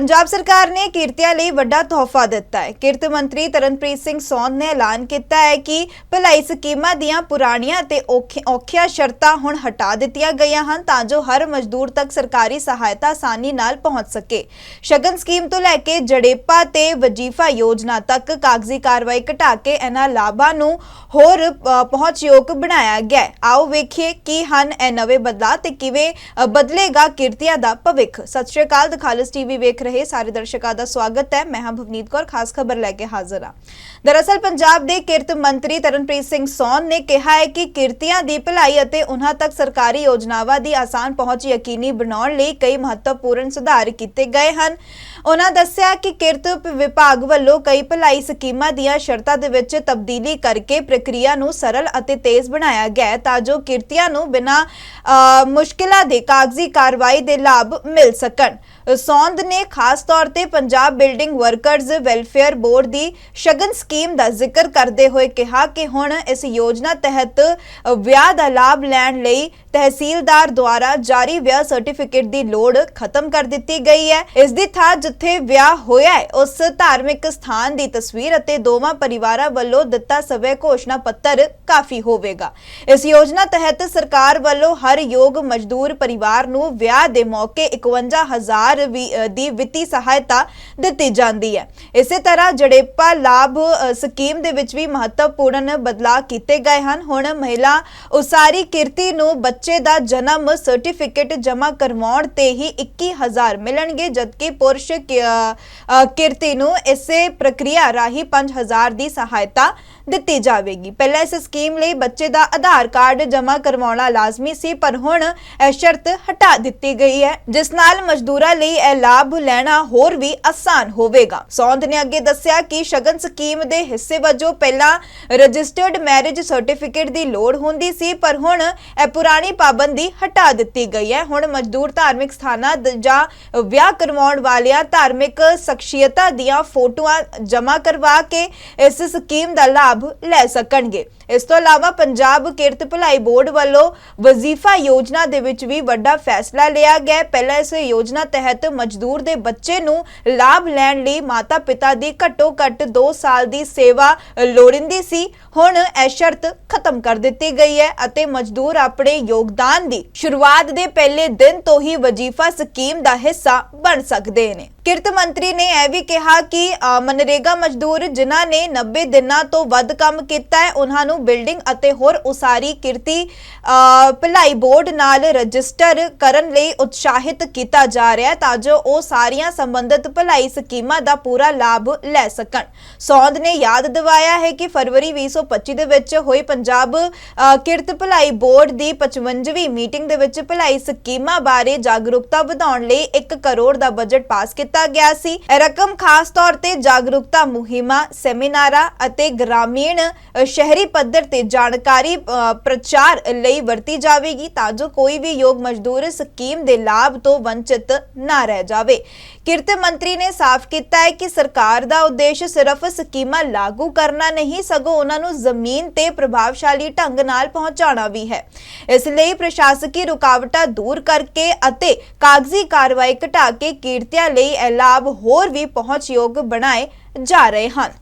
ਪੰਜਾਬ ਸਰਕਾਰ ਨੇ ਕਿਰਤੀਆਂ ਲਈ ਵੱਡਾ ਤੋਹਫਾ ਦਿੱਤਾ ਹੈ। ਕਿਰਤ ਮੰਤਰੀ ਤਰਨਪ੍ਰੀਤ ਸਿੰਘ ਸੌਂਦ ਨੇ ਐਲਾਨ ਕੀਤਾ ਹੈ ਕਿ ਭਲਾਈ ਸਕੀਮਾਂ ਦੀਆਂ ਪੁਰਾਣੀਆਂ ਤੇ ਔਖੀ- ਔਖੀਆਂ ਸ਼ਰਤਾਂ ਹੁਣ ਹਟਾ ਦਿੱਤੀਆਂ ਗਈਆਂ ਹਨ ਤਾਂ ਜੋ ਹਰ ਮਜ਼ਦੂਰ ਤੱਕ ਸਰਕਾਰੀ ਸਹਾਇਤਾ ਆਸਾਨੀ ਨਾਲ ਪਹੁੰਚ ਸਕੇ। ਸ਼ਗਨ ਸਕੀਮ ਤੋਂ ਲੈ ਕੇ ਜੜੇਪਾ ਤੇ ਵਜੀਫਾ ਯੋਜਨਾ ਤੱਕ ਕਾਗਜ਼ੀ ਕਾਰਵਾਈ ਘਟਾ ਕੇ ਇਹਨਾਂ ਲਾਭਾਂ ਨੂੰ ਹੋਰ ਪਹੁੰਚਯੋਗ ਬਣਾਇਆ ਗਿਆ ਆਓ ਵੇਖੀਏ ਕੀ ਹਨ ਇਹ ਨਵੇਂ ਬਦਲਾਅ ਤੇ ਕਿਵੇਂ ਬਦਲੇਗਾ ਕਿਰਤੀਆਂ ਦਾ ਭਵਿੱਖ। ਸਤਿ ਸ਼੍ਰੀ ਅਕਾਲ, ਦਖਾਲਸ ਟੀਵੀ ਵੇਖ ਰਹੇ ਸਾਰੇ ਦਰਸ਼ਕਾਂ ਦਾ ਸਵਾਗਤ ਹੈ। ਮੈਂ ਹਾਂ ਭਵਨੀਤ ਕੌਰ, ਖਾਸ ਖਬਰ ਲੈ ਕੇ ਹਾਜ਼ਰ ਹਾਂ। ਦਰਅਸਲ ਪੰਜਾਬ ਦੇ ਕਿਰਤ ਮੰਤਰੀ ਤਰਨਪ੍ਰੀਤ ਸਿੰਘ ਸੌਨ ਨੇ ਕਿਹਾ ਹੈ ਕਿ ਕਿਰਤੀਆਂ ਦੀ ਭਲਾਈ ਅਤੇ ਉਹਨਾਂ ਤੱਕ ਸਰਕਾਰੀ ਯੋਜਨਾਵਾਂ ਦੀ ਆਸਾਨ ਪਹੁੰਚ ਯਕੀਨੀ ਬਣਾਉਣ ਲਈ ਕਈ ਮਹੱਤਵਪੂਰਨ ਸੁਧਾਰ ਕੀਤੇ ਗਏ ਹਨ। ਉਹਨਾਂ ਦੱਸਿਆ ਕਿ ਕਿਰਤ ਵਿਭਾਗ ਵੱਲੋਂ ਕਈ ਭਲਾਈ ਸਕੀਮਾਂ ਦੀਆਂ ਸ਼ਰਤਾਂ ਦੇ ਵਿੱਚ ਤਬਦੀਲੀ ਕਰਕੇ ਪ੍ਰਕਿਰਿਆ ਨੂੰ ਸਰਲ ਅਤੇ ਤੇਜ਼ ਬਣਾਇਆ ਗਿਆ ਤਾਂ ਜੋ ਕਿਰਤੀਆਂ ਨੂੰ ਬਿਨਾਂ ਮੁਸ਼ਕਿਲਾਂ ਦੇ ਕਾਗਜ਼ੀ ਕਾਰਵਾਈ ਦੇ ਲਾਭ ਮਿਲ ਸਕਣ। ਸੌਂਦ ਨੇ ਖਾਸ ਤੌਰ ਤੇ Punjab building workers welfare board ਦੀ ਸ਼ਗਨ ਸਕੀਮ ਦਾ ਜ਼ਿਕਰ ਕਰਦੇ ਹੋਏ ਕਿਹਾ ਕਿ ਹੁਣ ਇਸ ਯੋਜਨਾ ਤਹਿਤ ਵਿਆਹ ਦਾ ਲਾਭ ਲੈਣ ਲਈ ਤਹਿਸੀਲਦਾਰ ਦੁਆਰਾ ਜਾਰੀ ਵਿਆਹ ਸਰਟੀਫਿਕੇਟ ਦੀ ਲੋੜ ਖਤਮ ਕਰ ਦਿੱਤੀ ਗਈ ਹੈ। ਇਸ ਦੀ ਥਾਂ ਜਿੱਥੇ ਵਿਆਹ ਹੋਇਆ ਹੈ, ਉਸ ਧਾਰਮਿਕ ਸਥਾਨ ਦੀ ਤਸਵੀਰ ਅਤੇ ਦੋਵਾਂ ਪਰਿਵਾਰਾਂ ਵੱਲੋਂ ਦਿੱਤਾ ਸਵੈ ਘੋਸ਼ਣਾ ਪੱਤਰ ਕਾਫੀ ਹੋਵੇਗਾ। ਇਸ ਯੋਜਨਾ ਤਹਿਤ ਸਰਕਾਰ ਵੱਲੋਂ ਹਰ ਯੋਗ ਮਜ਼ਦੂਰ ਪਰਿਵਾਰ ਨੂੰ ਵਿਆਹ ਦੇ ਮੌਕੇ 51000 ਵੀ- ਦੀ ਵਿੱਤੀ ਸਹਾਇਤਾ ਦਿੱਤੀ ਜਾਂਦੀ ਹੈ। ਇਸੇ ਤਰ੍ਹਾਂ ਜੜੇਪਾ ਲਾਭ ਸਕੀਮ ਦੇ ਵਿੱਚ ਵੀ ਮਹੱਤਵਪੂਰਨ ਬਦਲਾਅ ਕੀਤੇ ਗਏ ਹਨ। ਹੁਣ ਮਹਿਲਾ ਉਸਾਰੀ ਕਿਰਤੀ ਨੂੰ ਬੱਚੇ ਦਾ ਜਨਮ ਸਰਟੀਫਿਕੇਟ ਜਮ੍ਹਾਂ ਕਰਵਾਉਣ ਤੇ ਹੀ 21000 ਮਿਲਣਗੇ, ਜਦਕਿ ਪੁਰਸ਼ ਕਿਰਤੀ ਨੂੰ ਇਸੇ ਪ੍ਰਕਿਰਿਆ ਰਾਹੀਂ 5000 ਦੀ ਸਹਾਇਤਾ ਦਿੱਤੀ ਜਾਵੇਗੀ। ਪਹਿਲਾਂ ਇਸ ਸਕੀਮ ਲਈ ਬੱਚੇ ਦਾ ਆਧਾਰ ਕਾਰਡ ਜਮ੍ਹਾਂ ਕਰਵਾਉਣਾ ਲਾਜ਼ਮੀ ਸੀ, ਪਰ ਹੁਣ ਇਹ ਸ਼ਰਤ ਹਟਾ ਦਿੱਤੀ ਗਈ ਹੈ, ਜਿਸ ਨਾਲ ਮਜ਼ਦੂਰਾਂ ਲਈ ਇਹ ਲਾਭ ਲੈਣਾ ਹੋਰ ਵੀ ਆਸਾਨ ਹੋਵੇਗਾ। ਸੌਂਦ ਨੇ ਅੱਗੇ ਦੱਸਿਆ ਕਿ ਸ਼ਗਨ ਸਕੀਮ ਦੇ ਹਿੱਸੇ ਵਜੋਂ ਪਹਿਲਾਂ ਰਜਿਸਟਰਡ ਮੈਰਿਜ ਸਰਟੀਫਿਕੇਟ ਦੀ ਲੋੜ ਹੁੰਦੀ ਸੀ, ਪਰ ਹੁਣ ਇਹ ਪੁਰਾਣੀ ਪਾਬੰਦੀ ਹਟਾ ਦਿੱਤੀ ਗਈ ਹੈ। ਹੁਣ ਮਜ਼ਦੂਰ ਧਾਰਮਿਕ ਸਥਾਨਾਂ ਜਾਂ ਵਿਆਹ ਕਰਵਾਉਣ ਵਾਲਿਆਂ ਧਾਰਮਿਕ ਸ਼ਖਸੀਅਤਾਂ ਦੀਆਂ ਫੋਟੋਆਂ ਜਮ੍ਹਾਂ ਕਰਵਾ ਕੇ ਇਸ ਸਕੀਮ ਦਾ ਲਾਭ ਲੈ ਸਕਣਗੇ। ਇਸ ਤੋਂ ਇਲਾਵਾ ਪੰਜਾਬ ਕਿਰਤ ਭਲਾਈ ਬੋਰਡ ਵੱਲੋਂ ਵਜ਼ੀਫਾ ਯੋਜਨਾ ਦੇ ਵਿੱਚ ਵੀ ਵੱਡਾ ਫੈਸਲਾ ਲਿਆ ਗਿਆ ਪਹਿਲਾਂ ਇਸ ਯੋਜਨਾ ਤਹਿਤ ਮਜ਼ਦੂਰ ਦੇ ਬੱਚੇ ਨੂੰ ਲਾਭ ਲੈਣ ਲਈ ਮਾਤਾ-ਪਿਤਾ ਦੀ ਘੱਟੋ-ਘੱਟ 2 ਸਾਲ ਦੀ ਸੇਵਾ ਲੋੜਿੰਦੀ ਸੀ। ਹੁਣ ਇਹ ਸ਼ਰਤ ਖਤਮ ਕਰ ਦਿੱਤੀ ਗਈ ਹੈ ਅਤੇ ਮਜ਼ਦੂਰ ਆਪਣੇ ਯੋਗਦਾਨ ਦੀ ਸ਼ੁਰੂਆਤ ਦੇ ਪਹਿਲੇ ਦਿਨ ਤੋਂ ਹੀ ਵਜ਼ੀਫਾ ਸਕੀਮ ਦਾ ਹਿੱਸਾ ਬਣ ਸਕਦੇ ਨੇ। ਕਿਰਤ ਮੰਤਰੀ ਨੇ ਇਹ ਵੀ ਕਿਹਾ ਕਿ ਮਨਰੇਗਾ ਮਜ਼ਦੂਰ ਜਿਨ੍ਹਾਂ ਨੇ 90 ਦਿਨਾਂ ਤੋਂ ਵੱਧ ਕੰਮ ਕੀਤਾ ਹੈ, ਉਹਨਾਂ ਨੂੰ ਬਿਲਡਿੰਗ ਅਤੇ ਹੋਰ ਉਸਾਰੀ ਕਿਰਤੀ ਭਲਾਈ ਬੋਰਡ ਨਾਲ ਰਜਿਸਟਰ ਕਰਨ ਲਈ ਉਤਸ਼ਾਹਿਤ ਕੀਤਾ ਜਾ ਰਿਹਾ ਹੈ ਤਾਂ ਜੋ ਉਹ ਸਾਰੀਆਂ ਸੰਬੰਧਿਤ ਭਲਾਈ ਸਕੀਮਾਂ ਦਾ ਪੂਰਾ ਲਾਭ ਲੈ ਸਕਣ। ਸੌਂਦ ਨੇ ਯਾਦ ਦਿਵਾਇਆ ਹੈ ਕਿ ਫਰਵਰੀ 2025 ਦੇ ਵਿੱਚ ਹੋਈ ਪੰਜਾਬ ਕਿਰਤ ਭਲਾਈ ਬੋਰਡ ਦੀ 55ਵੀਂ ਮੀਟਿੰਗ ਦੇ ਵਿੱਚ ਭਲਾਈ ਸਕੀਮਾਂ ਬਾਰੇ ਜਾਗਰੂਕਤਾ ਵਧਾਉਣ ਲਈ 1 ਕਰੋੜ ਦਾ ਬਜਟ ਪਾਸ ਕੀਤਾ ਗਿਆ ਸੀ। ਇਹ ਰਕਮ ਖਾਸ ਤੌਰ ਤੇ ਜਾਗਰੂਕਤਾ ਮੁਹਿੰਮਾਂ, ਸੈਮੀਨਾਰਾਂ ਅਤੇ ਗ੍ਰਾਮੀਣ ਸ਼ਹਿਰੀ ਪੱਧਰ ਪੱਧਰ ਤੇ ਜਾਣਕਾਰੀ ਪ੍ਰਚਾਰ ਲਈ ਵਰਤੀ ਜਾਵੇਗੀ ਤਾਂ ਜੋ ਕੋਈ ਵੀ ਯੋਗ ਮਜ਼ਦੂਰ ਸਕੀਮ ਦੇ ਲਾਭ ਤੋਂ ਵੰਚਿਤ ਨਾ ਰਹਿ ਜਾਵੇ। ਕਿਰਤ ਮੰਤਰੀ ਨੇ ਸਾਫ਼ ਕੀਤਾ ਹੈ ਕਿ ਸਰਕਾਰ ਦਾ ਉਦੇਸ਼ ਸਿਰਫ ਸਕੀਮਾਂ ਲਾਗੂ ਕਰਨਾ ਨਹੀਂ, ਸਗੋਂ ਉਹਨਾਂ ਨੂੰ ਜ਼ਮੀਨ ਤੇ ਪ੍ਰਭਾਵਸ਼ਾਲੀ ਢੰਗ ਨਾਲ ਪਹੁੰਚਾਉਣਾ ਵੀ ਹੈ। ਇਸ ਲਈ ਪ੍ਰਸ਼ਾਸਕੀ ਰੁਕਾਵਟਾਂ ਦੂਰ ਕਰਕੇ ਅਤੇ ਕਾਗਜ਼ੀ ਕਾਰਵਾਈ ਘਟਾ ਕੇ ਕਿਰਤੀਆਂ ਲਈ ਇਹ ਲਾਭ ਹੋਰ ਵੀ ਪਹੁੰਚਯੋਗ ਬਣਾਏ ਜਾ ਰਹੇ ਹਨ।